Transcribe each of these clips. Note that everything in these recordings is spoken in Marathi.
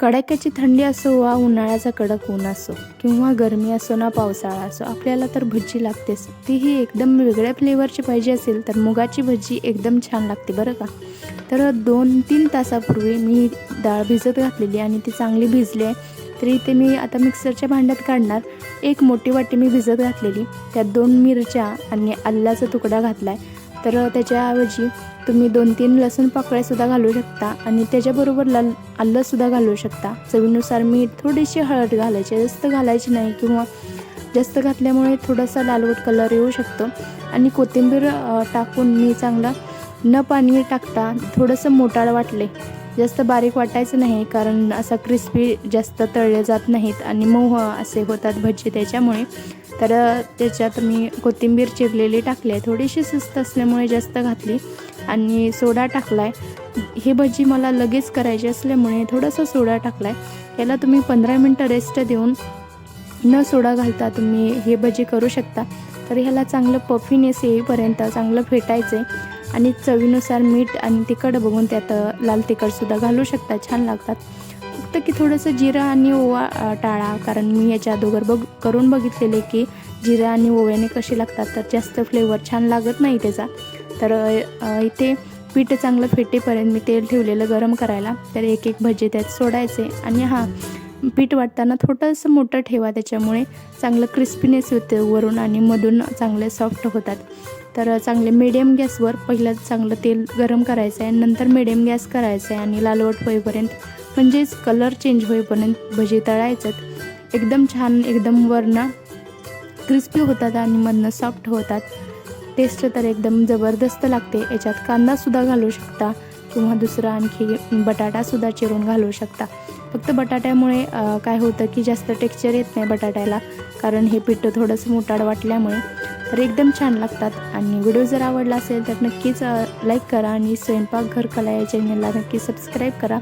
कडाक्याची थंडी असो वा उन्हाळ्याचा कडक ऊन असो किंवा गरमी असो ना पावसाळा असो आपल्याला तर भजी लागतेच. तीही एकदम वेगळ्या फ्लेवरची पाहिजे असेल तर मुगाची भजी एकदम छान लागते बरं का? तर दोन तीन तासापूर्वी मी डाळ भिजत घातलेली आणि ती चांगली भिजली आहे. तर इथे मी आता मिक्सरच्या भांड्यात काढणार. एक मोठी वाटी मी भिजत घातलेली. त्यात दोन मिरच्या आणि आल्ल्याचा तुकडा घातला आहे तर त्याच्याऐवजी तुम्ही दोन तीन लसूण पाकळ्यासुद्धा घालू शकता आणि त्याच्याबरोबर लाल आलंसुद्धा घालू शकता. चवीनुसार मीठ थोडीशी हळद घालायची जास्त घालायची नाही किंवा जास्त घातल्यामुळे थोडासा लालवट कलर येऊ शकतो. आणि कोथिंबीर टाकून मी चांगला न पाणी टाकता थोडंसं मोटाळ वाटले. जास्त बारीक वाटायचं नाही कारण असा क्रिस्पी जास्त तळले जात नाहीत आणि मऊ असे होतात भजी त्याच्यामुळे. तर त्याच्यात मी कोथिंबीर चिरलेली टाकली आहे. थोडीशी सुस्त असल्यामुळे जास्त घातली. आणि सोडा टाकला आहे हे भजी मला लगेच करायची असल्यामुळे थोडासा सोडा टाकला आहे याला तुम्ही पंधरा मिनटं रेस्ट देऊन न सोडा घालता तुम्ही हे भजी करू शकता. तर ह्याला चांगलं पफिनेस येईपर्यंत चांगलं फेटायचं आहे आणि चवीनुसार मीठ आणि तिखट बघून त्यात लाल तिखटसुद्धा घालू शकता. छान लागतात. फक्त की थोडंसं जिरं आणि ओवा टाळा. कारण मी याच्या अगोदर बघ करून बघितलेले की जिरा आणि ओव्याने कसे लागतात तर जास्त फ्लेवर छान लागत नाही त्याचा. तर इथे पीठ चांगलं फेटेपर्यंत मी तेल ठेवलेलं गरम करायला. तर एक एक भजे त्यात सोडायचे. आणि हां पीठ वाटताना थोडंसं मोठं ठेवा. त्याच्यामुळे चांगलं क्रिस्पीनेस होते वरून आणि मधून चांगले सॉफ्ट होतात. तर चांगले मिडियम गॅसवर पहिलं चांगलं तेल गरम करायचं आहे नंतर मिडियम गॅस करायचं आहे आणि लालवट होईपर्यंत म्हणजेच कलर चेंज होईपर्यंत भजी तळायचं एकदम छान एकदम वरनं क्रिस्पी होतात आणि मधनं सॉफ्ट होतात. टेस्ट तर एकदम जबरदस्त लागते. याच्यात कांदासुद्धा घालू शकता. किंवा दुसरा आणखी बटाटासुद्धा चिरून घालू शकता. फक्त बटाट्यामुळे काय होतं की जास्त टेक्स्चर येत नाही बटाट्याला. कारण हे पिठं थोडंसं मोटाड वाटल्यामुळे. तर एकदम छान लागतात. आणि व्हिडिओ जर आवडला असेल तर नक्कीच लाईक करा. आणि स्वयंपाकघर कला या चॅनलला नक्की सबस्क्राईब करा.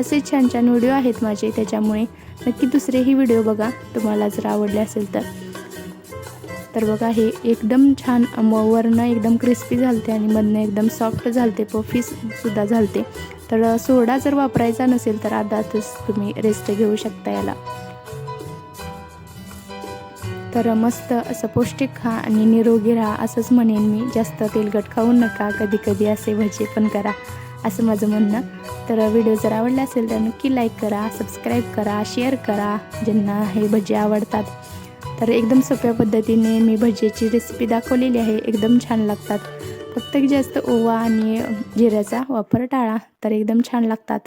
असे छान छान व्हिडिओ आहेत माझे त्याच्यामुळे. नक्की दुसरेही व्हिडिओ बघा तुम्हाला जर आवडले असेल तर. तर बघा हे एकदम छान म- वरनं एकदम क्रिस्पी झालते आणि मधनं एकदम सॉफ्ट झालते पफीसुद्धा झालते. तर सोडा जर वापरायचा नसेल तर अर्धा तुम्ही रेस्ट घेऊ शकता याला. तर मस्त असं पौष्टिक खा आणि निरोगी राहा असंच म्हणेन मी. जास्त तेलकट खाऊ नका कधी कधी असे भजे पण करा. असं माझं म्हणणं. तर व्हिडिओ जर आवडला असेल तर नक्की लाईक करा सबस्क्राईब करा शेअर करा ज्यांना हे भजे आवडतात. तर एकदम सोप्या पद्धतीने मी भजेची रेसिपी दाखवलेली आहे. एकदम छान लागतात. फक्त जास्त ओवा आणि जिऱ्याचा वापर टाळा तर एकदम छान लागतात.